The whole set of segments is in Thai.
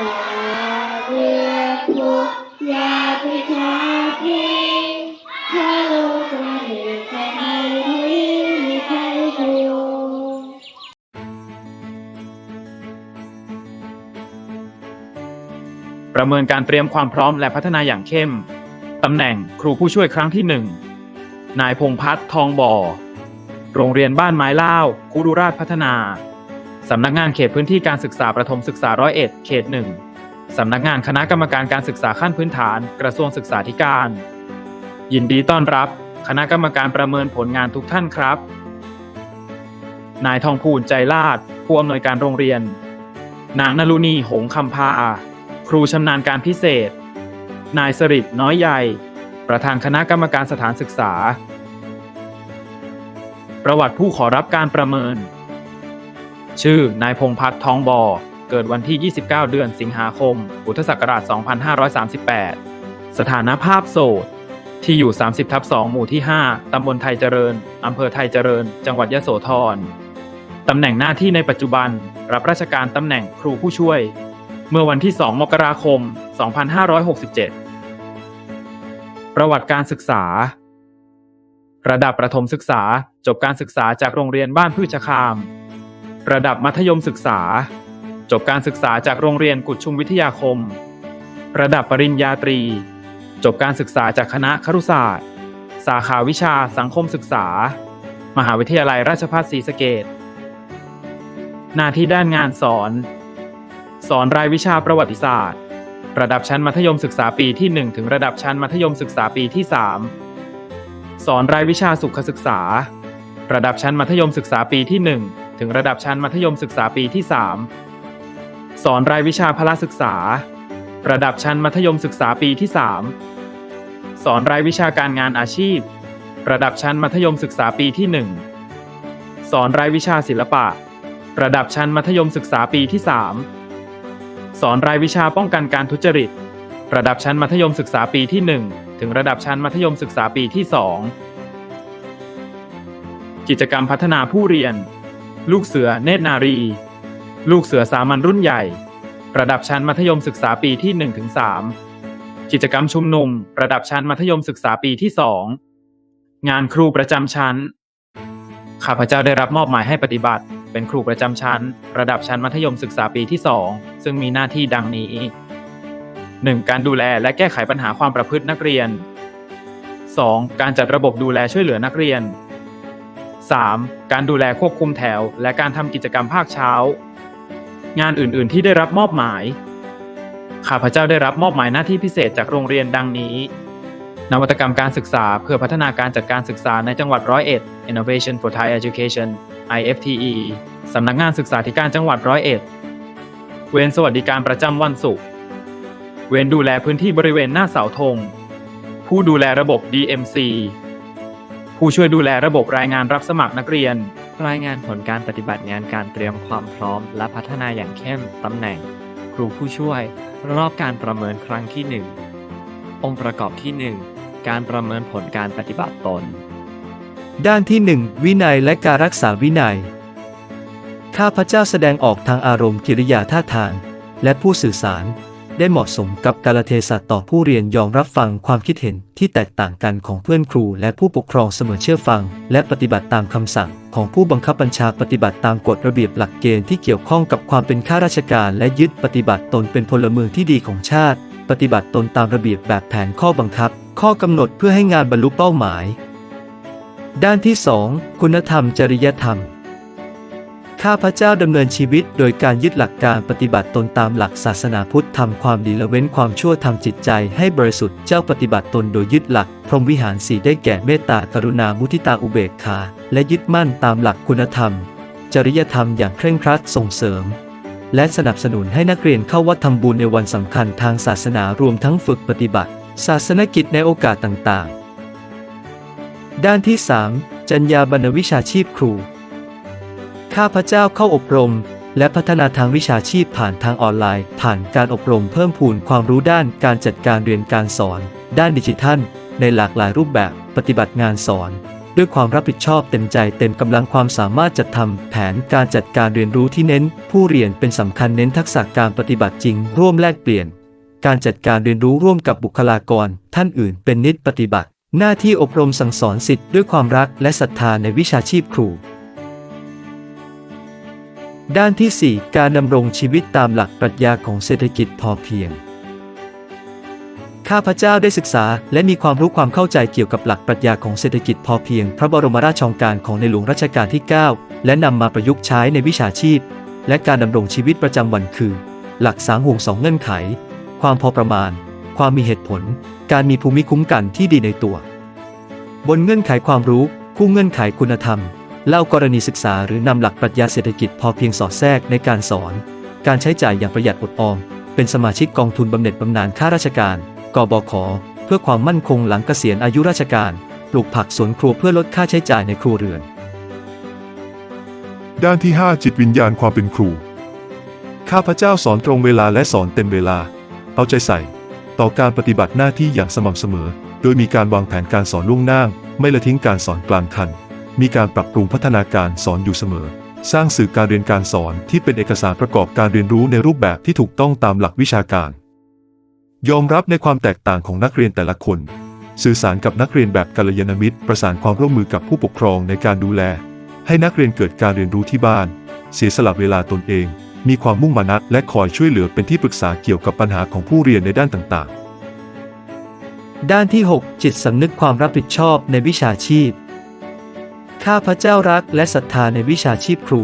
ประเมินการเตรียมความพร้อมและพัฒนาอย่างเข้ม ตำแหน่งครูผู้ช่วยครั้งที่หนึ่งนายพงพัฒน์ทองบ่อ โรงเรียนบ้านไม้เล่าคุรุราชพัฒนา สำนักงานเขตพื้นที่การศึกษาประถมศึกษาร้อยเอ็ดเขตหนึ่งสำนักงานคณะกรรมการการศึกษาขั้นพื้นฐาน กระทรวงศึกษาธิการ ยินดีต้อนรับ คณะกรรมการประเมินผลงานทุกท่านครับ นายทองพูนใจลาดผู้อำนวยการโรงเรียน นางนลุนีหงคำพา ครูชำนาญการพิเศษ นายสริตน้อยใหญ่ ประธานคณะกรรมการสถานศึกษา ประวัติผู้ขอรับการประเมิน ชื่อนายพงพัฒน์ทองบอ เกิดวันที่ 29 เดือนสิงหาคม พุทธศักราช 2538 สถานภาพโสด ที่อยู่ 30ทับ2หมู่ที่ 5 ตำบลไทยเจริญ อำเภอไทยเจริญ จังหวัดยะโสธร ตำแหน่งหน้าที่ในปัจจุบัน รับราชการตำแหน่งครูผู้ช่วย เมื่อวันที่ 2 มกราคม 2567 ประวัติการศึกษา ระดับประถมศึกษา จบการศึกษาจากโรงเรียนบ้านพืชคาม ระดับมัธยมศึกษา จบการศึกษาจากโรงเรียนกุดชุมวิทยาคม ระดับปริญญาตรี จบการศึกษาจากคณะครุศาสตร์ สาขาวิชาสังคมศึกษา มหาวิทยาลัยราชภัฏศรีสะเกษหน้าที่ด้านงานสอน สอนรายวิชาประวัติศาสตร์ ระดับชั้นมัธยมศึกษาปีที่ 1 ถึงระดับชั้นมัธยมศึกษาปีที่ 3 สอนรายวิชาสุขศึกษา ระดับชั้นมัธยมศึกษาปีที่ 1 ถึงระดับชั้นมัธยมศึกษาปีที่ 3 สอนรายวิชาพละศึกษา ระดับชั้นมัธยมศึกษาปีที่ 3 สอนรายวิชาการงานอาชีพ ระดับชั้นมัธยมศึกษาปีที่ 1 สอนรายวิชาศิลปะ ระดับชั้นมัธยมศึกษาปีที่ 3 สอนรายวิชาป้องกันการทุจริต ระดับชั้นมัธยมศึกษาปีที่ 1 ถึงระดับชั้นมัธยมศึกษาปีที่ 2กิจกรรมพัฒนาผู้เรียน ลูกเสือเนตรนารี ลูกเสือสามัญรุ่นใหญ่ ระดับชั้นมัธยมศึกษาปีที่1ถึง3กิจกรรมชุมนุม ระดับชั้นมัธยมศึกษาปีที่ 2 งานครูประจำชั้น ข้าพเจ้าได้รับมอบหมายให้ปฏิบัติ เป็นครูประจำชั้น ระดับชั้นมัธยมศึกษาปีที่ 2 ซึ่งมีหน้าที่ดังนี้ 1. การดูแลและแก้ไขปัญหาความประพฤตินักเรียน 2. การจัดระบบดูแลช่วยเหลือนักเรียน 3. การดูแลควบคุมแถว และการทำกิจกรรมภาคเช้า งานอื่นๆ ที่ได้รับมอบหมาย ข้าพเจ้าได้รับมอบหมายหน้าที่พิเศษจากโรงเรียนดังนี้ นวัตกรรมการศึกษาเพื่อพัฒนาการจัดการศึกษาในจังหวัดร้อยเอ็ด Innovation for Thai Education IFTE สำนักงานศึกษาธิการจังหวัดร้อยเอ็ด เวรสวัสดิการประจำวันศุกร์ เวรดูแลพื้นที่บริเวณหน้าเสาธง ผู้ดูแลระบบ DMC ผู้ช่วยดูแลระบบรายงานรับสมัครนักเรียน รายงานผลการปฏิบัติงานการเตรียมความพร้อม และพัฒนาอย่างเข้มตำแหน่ง ครูผู้ช่วย รอบการประเมินครั้งที่ 1 องค์ประกอบที่ 1 การประเมินผลการปฏิบัติตน ด้านที่ 1 วินัยและการรักษาวินัย ข้าพเจ้าแสดงออกทางอารมณ์กิริยาท่าทาง และผู้สื่อสาร ได้เหมาะสมกับกาลเทศะต่อผู้เรียนยอมรับฟังความคิดเห็นที่แตกต่างกันของเพื่อนครูและผู้ปกครองเสมอเชื่อฟัง และปฏิบัติตามคำสั่ง ของผู้บังคับบัญชาปฏิบัติตามกฎระเบียบหลักเกณฑ์ที่เกี่ยวข้องกับความเป็นข้าราชการ และยึดปฏิบัติตนเป็นพลเมืองที่ดีของชาติ ปฏิบัติตนตามระเบียบแบบแผนข้อบังคับ ข้อกำหนดเพื่อให้งานบรรลุเป้าหมาย ด้านที่ 2 คุณธรรมจริยธรรม ข้าพระเจ้าดำเนินชีวิตโดยการยึดหลักการปฏิบัติตนตามหลักศาสนาพุทธทำความดีละเว้นความชั่วทำจิตใจให้บริสุทธิ์เจ้าปฏิบัติตนโดยยึดหลัก พรหมวิหารสีได้แก่เมตตากรุณามุทิตาอุเบกขา และยึดมั่นตามหลักคุณธรรม จริยธรรมอย่างเคร่งครัดส่งเสริม และสนับสนุนให้นักเรียนเข้าวัดทำบุญในวันสำคัญทางศาสนารวมทั้งฝึกปฏิบัติ ศาสนกิจในโอกาสต่างๆ ด้านที่ 3 จัญญาบรรณวิชาชีพครู ข้าพเจ้าเข้าอบรม และพัฒนาทางวิชาชีพผ่านทางออนไลน์ ผ่านการอบรมเพิ่มพูนความรู้ด้านการจัดการเรียนการสอน ด้านดิจิทัล ในหลากหลายรูปแบบปฏิบัติงานสอน ด้วยความรับผิดชอบเต็มใจเต็มกำลังความสามารถจัดทำแผนการจัดการเรียนรู้ที่เน้น ผู้เรียนเป็นสำคัญเน้นทักษะการปฏิบัติจริง ร่วมแลกเปลี่ยน การจัดการเรียนรู้ร่วมกับบุคลากร ท่านอื่น เป็นนิตปฏิบัติ หน้าที่อบรมสั่งสอนสิทธิ์ด้วยความรักและศรัทธาในวิชาชีพครู ด้านที่ 4 การดำรงชีวิตตามหลักปรัชญาของเศรษฐกิจพอเพียง ข้าพเจ้าได้ศึกษาและมีความรู้ความเข้าใจเกี่ยวกับหลักปรัชญาของเศรษฐกิจพอเพียง พระบรมราชองการของในหลวงรัชกาลที่ 9 และนำมาประยุกต์ใช้ในวิชาชีพ และการดำรงชีวิตประจำวันคือ หลักสามห่วงสองเงื่อนไข ความพอประมาณ ความมีเหตุผล การมีภูมิคุ้มกันที่ดีในตัว บนเงื่อนไขความรู้ คู่เงื่อนไขคุณธรรม เล่ากรณีศึกษาหรือนำหลักปรัชญาเศรษฐกิจพอเพียงสอดแทรกในการสอน การใช้จ่ายอย่างประหยัดอดออม เป็นสมาชิกกองทุนบำเหน็จบำนาญข้าราชการ กบข เพื่อความมั่นคงหลังเกษียณอายุราชการ ปลูกผักสวนครัวเพื่อลดค่าใช้จ่ายในครัวเรือน ด้านที่ 5 จิตวิญญาณความเป็นครู ข้าพเจ้าสอนตรงเวลาและสอนเต็มเวลา เอาใจใส่ ต่อการปฏิบัติหน้าที่อย่างสม่ำเสมอ โดยมีการวางแผนการสอนล่วงหน้า ไม่ละทิ้งการสอนกลางคัน มีการปรับปรุงพัฒนาการสอนอยู่เสมอ สร้างสื่อการเรียนการสอนที่เป็นเอกสารประกอบการเรียนรู้ในรูปแบบที่ถูกต้องตามหลักวิชาการ ยอมรับในความแตกต่างของนักเรียนแต่ละคน สื่อสารกับนักเรียนแบบกัลยาณมิตร ประสานความร่วมมือกับผู้ปกครองในการดูแล ให้นักเรียนเกิดการเรียนรู้ที่บ้าน เสียสละเวลาตนเอง มีความมุ่งมานะและคอยช่วยเหลือเป็นที่ปรึกษาเกี่ยวกับปัญหาของผู้เรียนในด้านต่างๆ ด้านที่ 6 จิตสำนึกความรับผิดชอบในวิชาชีพ ข้าพระเจ้ารักและศรัทธาในวิชาชีพครู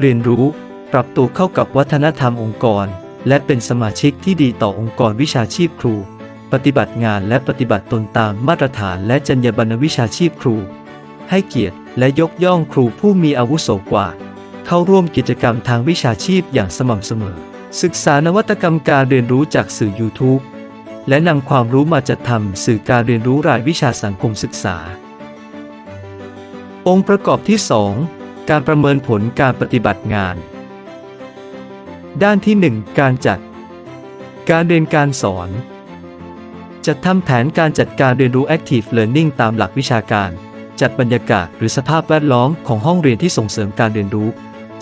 เรียนรู้ ปรับตัวเข้ากับวัฒนธรรมองค์กร และเป็นสมาชิกที่ดีต่อองค์กรวิชาชีพครู ปฏิบัติงานและปฏิบัติตนตามมาตรฐานและจรรยาบรรณวิชาชีพครู ให้เกียรติและยกย่องครูผู้มีอาวุโสกว่า เข้าร่วมกิจกรรมทางวิชาชีพอย่างสม่ำเสมอ ศึกษานวัตกรรมการเรียนรู้จากสื่อ YouTube และนำความรู้มาจัดทำสื่อการเรียนรู้รายวิชาสังคมศึกษา องค์ประกอบที่ 2 การประเมินผลการปฏิบัติงาน ด้านที่ 1 การจัด การเรียนการสอน จัดทำแผนการจัดการเรียนรู้ Active Learning ตามหลักวิชาการ จัดบรรยากาศหรือสภาพแวดล้อมของห้องเรียนที่ส่งเสริมการเรียนรู้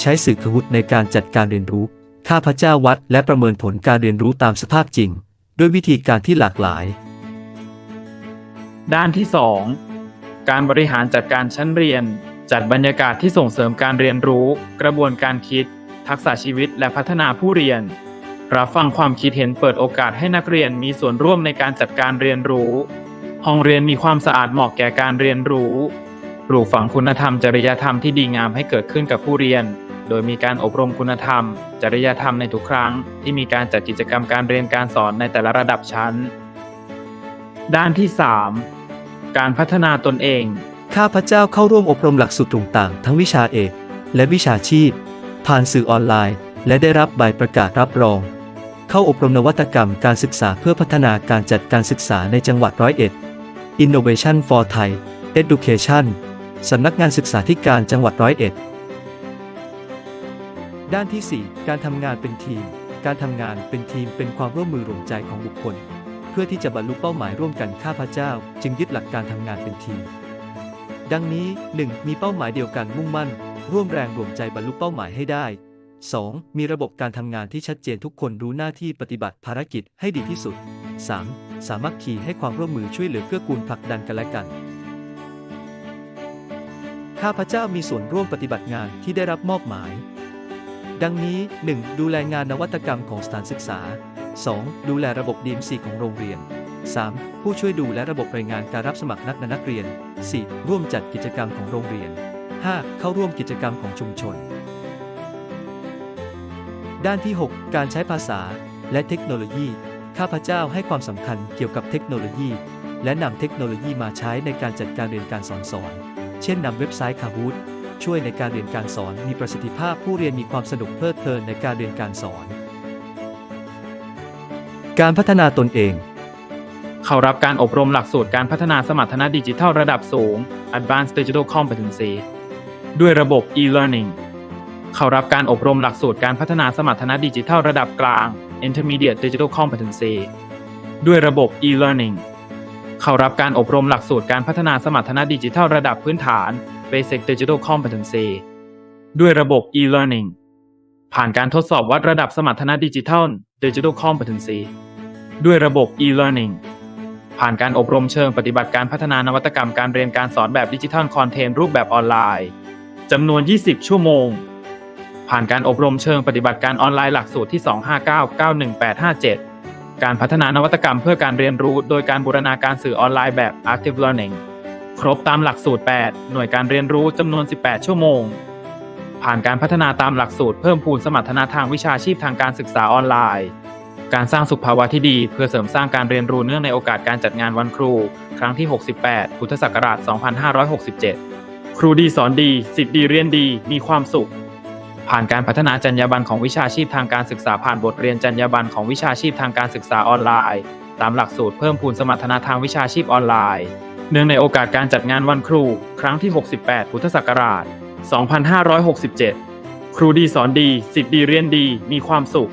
ใช้สื่อคหุดในการจัดการเรียนรู้ ข้าพเจ้าวัดและประเมินผลการเรียนรู้ตามสภาพจริง ด้วยวิธีการที่หลากหลาย ด้านที่ 2 การบริหารจัดการชั้นเรียน จัดบรรยากาศที่ส่งเสริมการเรียนรู้ กระบวนการคิด ทักษะชีวิตและพัฒนาผู้เรียน รับฟังความคิดเห็นเปิดโอกาสให้นักเรียนมีส่วนร่วมในการจัดการเรียนรู้ ห้องเรียนมีความสะอาดเหมาะแก่การเรียนรู้ปลูกฝังคุณธรรมจริยธรรมที่ดีงามให้เกิดขึ้นกับผู้เรียน โดยมีการอบรมคุณธรรม จริยธรรมในทุกครั้ง ที่มีการจัดกิจกรรมการเรียนการสอนในแต่ละระดับชั้น ด้านที่ 3 การพัฒนาตนเอง ข้าพเจ้าเข้าร่วมอบรมหลักสูตรต่างๆ ทั้งวิชาเอกและวิชาชีพ ผ่านสื่อออนไลน์ และได้รับใบประกาศรับรอง เข้าอบรมนวัตกรรมการศึกษาเพื่อพัฒนาการจัดการศึกษาในจังหวัดร้อยเอ็ด Innovation for Thai Education สำนักงานศึกษาธิการจังหวัดร้อยเอ็ด ด้านที่ 4 การทำงานเป็นทีม การทำงานเป็นทีมเป็นความร่วมมือรวมใจของบุคคล พื่อที่จะบรรลุเป้าหมายร่วมกันข้าพเจ้า จึงยึดหลักการทำงานเป็นทีม ดังนี้ 1. มีเป้าหมายเดียวกันมุ่งมั่น ร่วมแรงรวมใจบรรลุเป้าหมายให้ได้ 2. มีระบบการทำงานที่ชัดเจนทุกคนรู้หน้าที่ปฏิบัติภารกิจให้ดีที่สุด 3. สามัคคีให้ความร่วมมือช่วยเหลือเกื้อกูลผลักดันกันและกัน ข้าพเจ้ามีส่วนร่วมปฏิบัติงานที่ได้รับมอบหมาย ดังนี้ 1. ดูแลงานนวัตกรรมของสถานศึกษา 2. ดูแลระบบ DMC ของโรงเรียน 3. ผู้ช่วยดูแลระบบรายงานการรับสมัครนักนนักเรียน 4. ร่วมจัดกิจกรรมของโรงเรียน 5. เข้าร่วมกิจกรรมของชุมชน ด้านที่ 6 การใช้ภาษาและเทคโนโลยี ข้าพเจ้าให้ความสำคัญเกี่ยวกับเทคโนโลยี และนำเทคโนโลยีมาใช้ในการจัดการเรียนการสอนสอน เช่นนำเว็บไซต์ Kahoot ช่วยในการเรียนการสอนมีประสิทธิภาพผู้เรียนมีความสนุกเพลิดเพลินในการเรียนการสอน การพัฒนาตนเอง เข้ารับการอบรมหลักสูตรการพัฒนาสมรรถนะดิจิทัลระดับสูง Advanced Digital Competency ด้วยระบบ e-learning เข้ารับการอบรมหลักสูตรการพัฒนาสมรรถนะดิจิทัลระดับกลาง Intermediate Digital Competency ด้วยระบบ e-learning เข้ารับการอบรมหลักสูตรการพัฒนาสมรรถนะดิจิทัลระดับพื้นฐาน Basic Digital Competency ด้วยระบบ e-learning ผ่านการทดสอบวัดระดับสมรรถนะดิจิทัล Digital Competency ด้วยระบบ e-learning ผ่านการอบรมเชิงปฏิบัติการพัฒนานวัตกรรมการเรียนการสอนแบบดิจิทัลคอนเทนต์รูปแบบออนไลน์จำนวน 20 ชั่วโมง ผ่านการอบรมเชิงปฏิบัติการออนไลน์หลักสูตรที่ 259-91857 การพัฒนานวัตกรรมเพื่อการเรียนรู้ โดยการบูรณาการสื่อออนไลน์แบบ Active Learning ครบตามหลักสูตร 8 หน่วยการเรียนรู้จำนวน 18 ชั่วโมง ผ่านการพัฒนาตามหลักสูตรเพิ่มพูนสมรรถนะทางวิชาชีพทางการศึกษาออนไลน์ การสร้างสุขภาวะที่ดีเพื่อเสริมสร้างการเรียนรู้เนื่องในโอกาสการจัดงานวันครู ครั้งที่ 68 พุทธศักราช 2567 ครูดีสอนดีสิทธิ์ดีเรียนดีมีความสุข ผ่านการพัฒนาจรรยาบรรณของวิชาชีพทางการศึกษาผ่านบทเรียนจรรยาบรรณของวิชาชีพทางการศึกษาออนไลน์ ตามหลักสูตรเพิ่มพูนสมรรถนะทางวิชาชีพออนไลน์ เนื่องในโอกาสการจัดงานวันครู ครั้งที่ 68 พุทธศักราช 2567 ครูดีสอนดีสิทธิ์ดีเรียนดี มีความสุข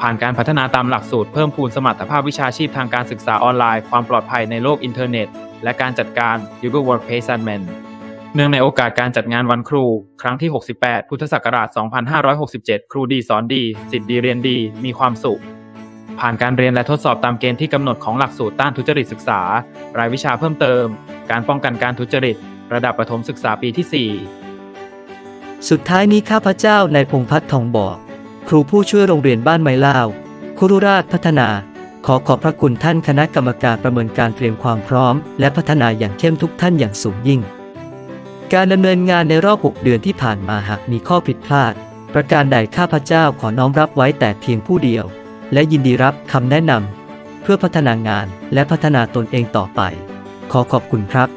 ผ่านการพัฒนาตามหลักสูตรเพิ่มพูนสมรรถภาพวิชาชีพทางการศึกษาออนไลน์ ความปลอดภัยในโลกอินเทอร์เน็ต และการจัดการ Google Work Placement เนื่องในโอกาสการจัดงานวันครู ครั้งที่ 68 พุทธศักราช 2567 ครูดีสอนดีสิทธิ์ดีเรียนดี มีความสุข ผ่านการเรียนและทดสอบตามเกณฑ์ที่กำหนดของหลักสูตรต้านทุจริตศึกษา รายวิชาเพิ่มเติม การป้องกันการทุจริต ระดับประถมศึกษาปีที่ 4 สุดท้ายนี้ข้าพเจ้านายพงพัฒน์ทองบอก ครูผู้ช่วยโรงเรียนบ้านไม้ลาว คุรุราชพัฒนา ขอขอบพระคุณท่านคณะกรรมการประเมินการเตรียมความพร้อม และพัฒนาอย่างเข้มทุกท่านอย่างสูงยิ่ง การดำเนินงานในรอบ 6 เดือนที่ผ่านมาหากมีข้อผิดพลาด ประการใดข้าพเจ้าขอน้อมรับไว้แต่เพียงผู้เดียว และยินดีรับคำแนะนำเพื่อพัฒนางานและพัฒนาตนเองต่อไป ขอขอบคุณครับ